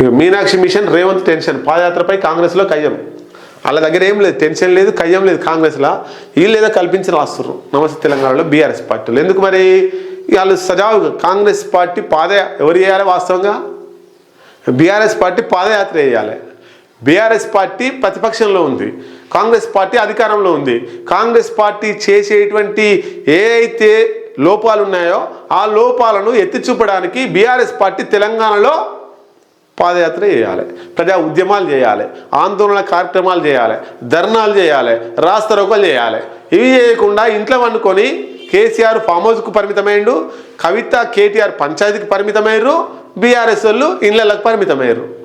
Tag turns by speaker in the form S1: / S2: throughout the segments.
S1: ఇక Meenakshi mission Revanth tension. పాదయాత్రపై కాంగ్రెస్లో కయ్యం. వాళ్ళ దగ్గర ఏం లేదు టెన్షన్ లేదు కయ్యం లేదు కాంగ్రెస్లో. వీళ్ళు ఏదో కల్పించి రాస్తున్నారు నమస్తే తెలంగాణలో బీఆర్ఎస్ పార్టీలు. ఎందుకు మరి? వాళ్ళు సజావుగా కాంగ్రెస్ పార్టీ పాద ఎవరు చేయాలి వాస్తవంగా? బీఆర్ఎస్ పార్టీ పాదయాత్ర వేయాలి బీఆర్ఎస్ పార్టీ ప్రతిపక్షంలో ఉంది. కాంగ్రెస్ పార్టీ అధికారంలో ఉంది. కాంగ్రెస్ పార్టీ చేసేటువంటి ఏ అయితే లోపాలు ఉన్నాయో ఆ లోపాలను ఎత్తి చూపడానికి బీఆర్ఎస్ పార్టీ తెలంగాణలో పాదయాత్ర చేయాలి. ప్రజా ఉద్యమాలు చేయాలి. ఆందోళన కార్యక్రమాలు చేయాలి. ధర్నాలు చేయాలి. రాస్తరోకలు చేయాలి. ఇవి చేయకుండా ఇంట్లో వండుకొని కేసీఆర్ ఫామ్ హౌస్కు పరిమితమైండు కవిత కేటీఆర్ పంచాయతీకి పరిమితమయ్యారు బీఆర్ఎస్ వాళ్ళు ఇళ్ళకు పరిమితమయ్యారు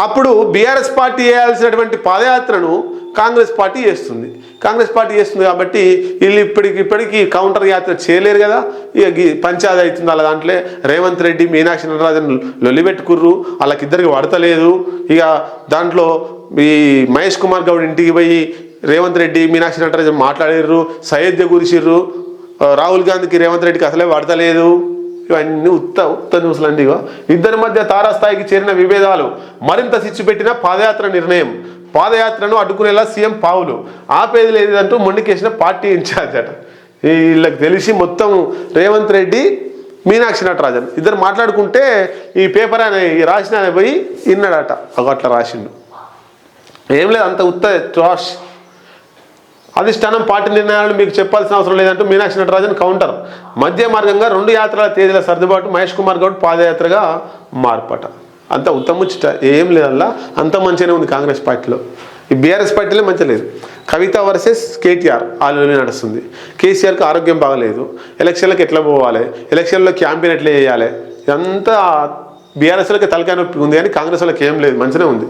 S1: అప్పుడు బీఆర్ఎస్ పార్టీ చేయాల్సినటువంటి పాదయాత్రను కాంగ్రెస్ పార్టీ చేస్తుంది. కాంగ్రెస్ పార్టీ చేస్తుంది కాబట్టి వీళ్ళు ఇప్పటికి ఇప్పటికీ కౌంటర్ యాత్ర చేయలేరు కదా. ఇక గీ- పంచాయతీ అవుతుంది అలా దాంట్లో రేవంత్ రెడ్డి మీనాక్షి నటరాజన్ లొల్లిపెట్టుకుర్రు వాళ్ళకిద్దరికి పడతలేదు ఇక దాంట్లో ఈ మహేష్ కుమార్ గౌడ్ ఇంటికి పోయి రేవంత్ రెడ్డి మీనాక్షి నటరాజన్ మాట్లాడారు సయ్యద్య గురిసిర్రు. రాహుల్ గాంధీకి రేవంత్ రెడ్డికి అసలే పడతలేదు ఇవన్నీ ఉత్త ఉత్త న్యూస్లు అండి ఇగో. ఇద్దరి మధ్య తారాస్థాయికి చేరిన విభేదాలు మరింత సిచ్చు పెట్టిన పాదయాత్ర నిర్ణయం. పాదయాత్రను అడ్డుకునేలా సీఎం పావులు. ఆపేది లేదంటూ మొండికేసిన పార్టీ ఇన్ఛార్జ్ అట. వీళ్ళకి తెలిసి మొత్తం రేవంత్ రెడ్డి మీనాక్షి నటరాజన్ ఇద్దరు మాట్లాడుకుంటే ఈ పేపర్ ఆయన రాసిన ఆయన పోయి విన్నాడట. ఒక అట్లా రాసిండు. ఏం లేదు అంత ఉత్త చోష్ అధిష్టానం పార్టీ నిర్ణయాలను మీకు చెప్పాల్సిన అవసరం లేదంటూ మీనాక్షి నటరాజన్ కౌంటర్. మధ్య మార్గంగా రెండు యాత్రల తేదీల సర్దుబాటు మహేష్ కుమార్ గౌడ్ పాదయాత్రగా మార్పట. అంత ఉత్తముచ్చిట ఏం లేదల్లా అంత మంచిగానే ఉంది కాంగ్రెస్ పార్టీలో. ఈ బీఆర్ఎస్ పార్టీలో మంచి లేదు. కవిత వర్సెస్ కేటీఆర్ ఆలోచన నడుస్తుంది. కేసీఆర్కి ఆరోగ్యం బాగలేదు. ఎలక్షన్లకు ఎట్లా పోవాలి? ఎలక్షన్లో క్యాంపెయిన్ ఎట్లా చేయాలి? ఇదంతా బీఆర్ఎస్లకి తలకాయ నొప్పి ఉంది కానీ కాంగ్రెస్ వాళ్ళకి ఏం లేదు. మంచిగానే ఉంది.